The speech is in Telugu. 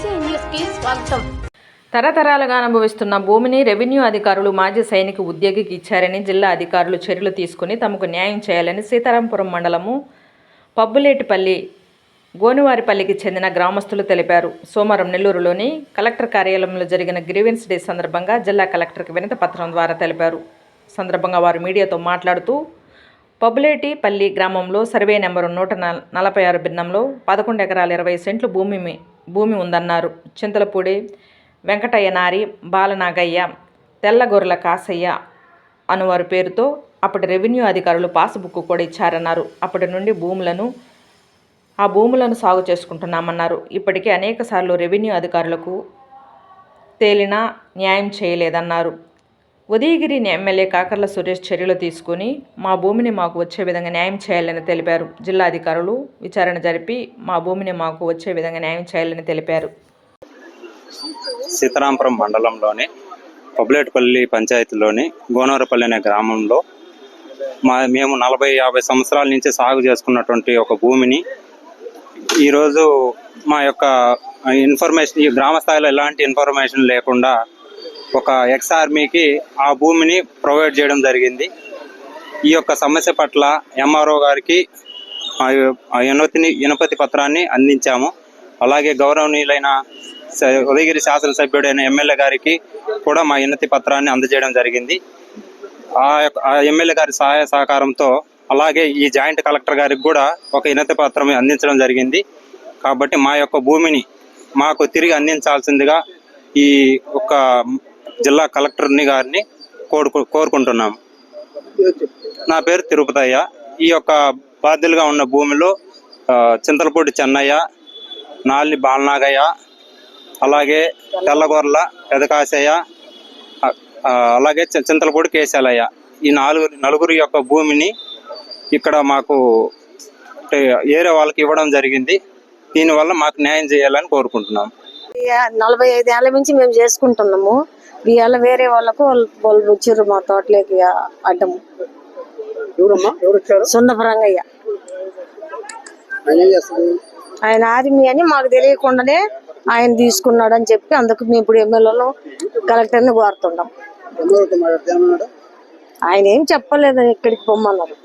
స్వాగతం. తరతరాలుగా అనుభవిస్తున్న భూమిని రెవెన్యూ అధికారులు మాజీ సైనిక ఉద్యోగికి ఇచ్చారని జిల్లా అధికారులు చర్యలు తీసుకుని తమకు న్యాయం చేయాలని సీతారాంపురం మండలము పబ్బులేటిపల్లి గోనువారిపల్లికి చెందిన గ్రామస్తులు తెలిపారు. సోమవారం నెల్లూరులోని కలెక్టర్ కార్యాలయంలో జరిగిన గ్రీవెన్స్ డే సందర్భంగా జిల్లా కలెక్టర్కి వినతి పత్రం ద్వారా తెలిపారు. సందర్భంగా వారు మీడియాతో మాట్లాడుతూ పబ్బులేటిపల్లి గ్రామంలో సర్వే నెంబరు నూట నల- నలభై ఆరు భిన్నంలో పదకొండు ఎకరాల ఇరవై సెంట్లు భూమి భూమి ఉందన్నారు. చింతలపూడి వెంకటయ్య నారి బాలనాగయ్య తెల్లగొర్రెల కాసయ్య అనువారి పేరుతో అప్పటి రెవెన్యూ అధికారులు పాస్బుక్ కూడా ఇచ్చారన్నారు. అప్పటి నుండి భూములను ఆ భూములను సాగు చేసుకుంటున్నామన్నారు. ఇప్పటికే అనేక సార్లు రెవెన్యూ అధికారులకు తేలినా న్యాయం చేయలేదన్నారు. ఉదయగిరిని ఎమ్మెల్యే కాకర్ల సురేష్ చర్యలు తీసుకుని మా భూమిని మాకు వచ్చే విధంగా న్యాయం చేయాలని తెలిపారు. జిల్లా అధికారులు విచారణ జరిపి మా భూమిని మాకు వచ్చే విధంగా న్యాయం చేయాలని తెలిపారు. సీతారాంపురం మండలంలోని పబ్లేట్పల్లి పంచాయతీలోని గోనవరపల్లి అనే గ్రామంలో మా మేము నలభై యాభై సంవత్సరాల నుంచి సాగు చేసుకున్నటువంటి ఒక భూమిని ఈరోజు మా యొక్క ఇన్ఫర్మేషన్ ఈ గ్రామ స్థాయిలో ఎలాంటి ఇన్ఫర్మేషన్ లేకుండా ఒక ఎక్స్ ఆర్మీకి ఆ భూమిని ప్రొవైడ్ చేయడం జరిగింది. ఈ యొక్క సమస్య పట్ల ఎంఆర్ఓ గారికి ఆ వినతిని వినపతి పత్రాన్ని అందించాము. అలాగే గౌరవనీయులైన ఉదయగిరి శాసనసభ్యుడైన ఎమ్మెల్యే గారికి కూడా మా వినతి పత్రాన్ని అందజేయడం జరిగింది. ఆ యొక్క ఆ ఎమ్మెల్యే గారి సహాయ సహకారంతో అలాగే ఈ జాయింట్ కలెక్టర్ గారికి కూడా ఒక వినతి పత్రం అందించడం జరిగింది. కాబట్టి మా యొక్క భూమిని మాకు తిరిగి అందించాల్సిందిగా ఈ ఒక జిల్లా కలెక్టర్ని గారిని కోరుకు కోరుకుంటున్నాము. నా పేరు తిరుపతయ్య. ఈ యొక్క బాధ్యులుగా ఉన్న భూమిలో చింతలపూడి చెన్నయ్య నాలి బాలనాగయ్య అలాగే తెల్లగొర్ల పెదకాశయ్య అలాగే చింతలపూడి కేశాలయ్య. ఈ నాలుగు నలుగురు యొక్క భూమిని ఇక్కడ మాకు ఏరే వాళ్ళకి ఇవ్వడం జరిగింది. దీనివల్ల మాకు న్యాయం చేయాలని కోరుకుంటున్నాం నలభై ఐదు ఏళ్ళ నుంచి మేము చేసుకుంటున్నాము. ఇవాళ వేరే వాళ్ళకు వాళ్ళు వచ్చారు మా తోటలోకి అడ్డము సున్నపరంగయ్య ఆయన ఆర్మీ అని మాకు తెలియకుండానే ఆయన తీసుకున్నాడు అని చెప్పి అందుకు మేము ఇప్పుడు ఎమ్మెల్యేలో కలెక్టర్ని కోరుతున్నాం. ఆయన ఏం చెప్పలేదు ఇక్కడికి పొమ్మన్నారు.